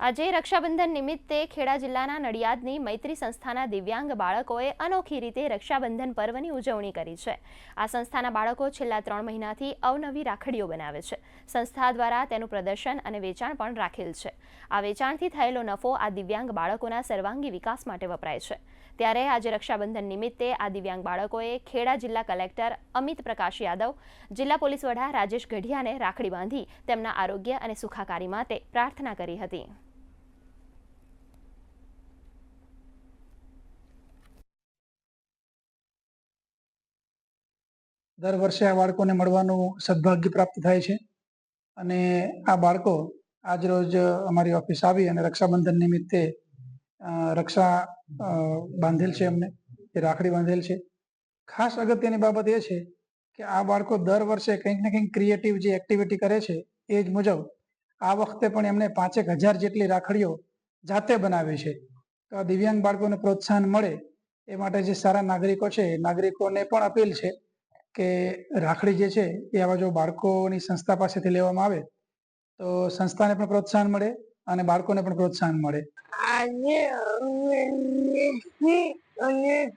આજે રક્ષાબંધન નિમિત્તે ખેડા જિલ્લાના નડિયાદની મૈત્રી સંસ્થાના દિવ્યાંગ બાળકોએ અનોખી રીતે રક્ષાબંધન પર્વની ઉજવણી કરી છે. આ સંસ્થાના બાળકો છેલ્લા ત્રણ મહિનાથી અવનવી રાખડીઓ બનાવે છે. સંસ્થા દ્વારા તેનું પ્રદર્શન અને વેચાણ પણ રાખેલ છે. આ વેચાણથી થયેલો નફો આ દિવ્યાંગ બાળકોના સર્વાંગી વિકાસ માટે વપરાય છે. ત્યારે આજે રક્ષાબંધન નિમિત્તે આ દિવ્યાંગ બાળકોએ ખેડા જિલ્લા કલેક્ટર અમિત પ્રકાશ યાદવ, જિલ્લા પોલીસ વડા રાજેશ ગઢિયાને રાખડી બાંધી તેમના આરોગ્ય અને સુખાકારી માટે પ્રાર્થના કરી હતી. દર વર્ષે આ બાળકોને મળવાનું સદભાગ્ય પ્રાપ્ત થાય છે. અને આ બાળકો આજ રોજ અમારી ઓફિસ આવી અને રક્ષાબંધન નિમિત્તે રક્ષા બાંધેલ છે એમને એ રાખડી બાંધેલ છે. ખાસ અગત્યની બાબત એ છે કે આ બાળકો દર વર્ષે કંઈક ને કંઈક ક્રિએટિવ જે એક્ટિવિટી કરે છે, એ જ મુજબ આ વખતે પણ એમને પાંચેક હજાર જેટલી રાખડીઓ જાતે બનાવી છે. તો આ દિવ્યાંગ બાળકોને પ્રોત્સાહન મળે એ માટે જે સારા નાગરિકો છે નાગરિકોને પણ અપીલ છે કે રાખડી જે છે, એ આવા જો બાળકોની સંસ્થા પાસેથી લેવામાં આવે, તો સંસ્થાને પણ પ્રોત્સાહન મળે અને બાળકોને પણ પ્રોત્સાહન મળે. આજે અને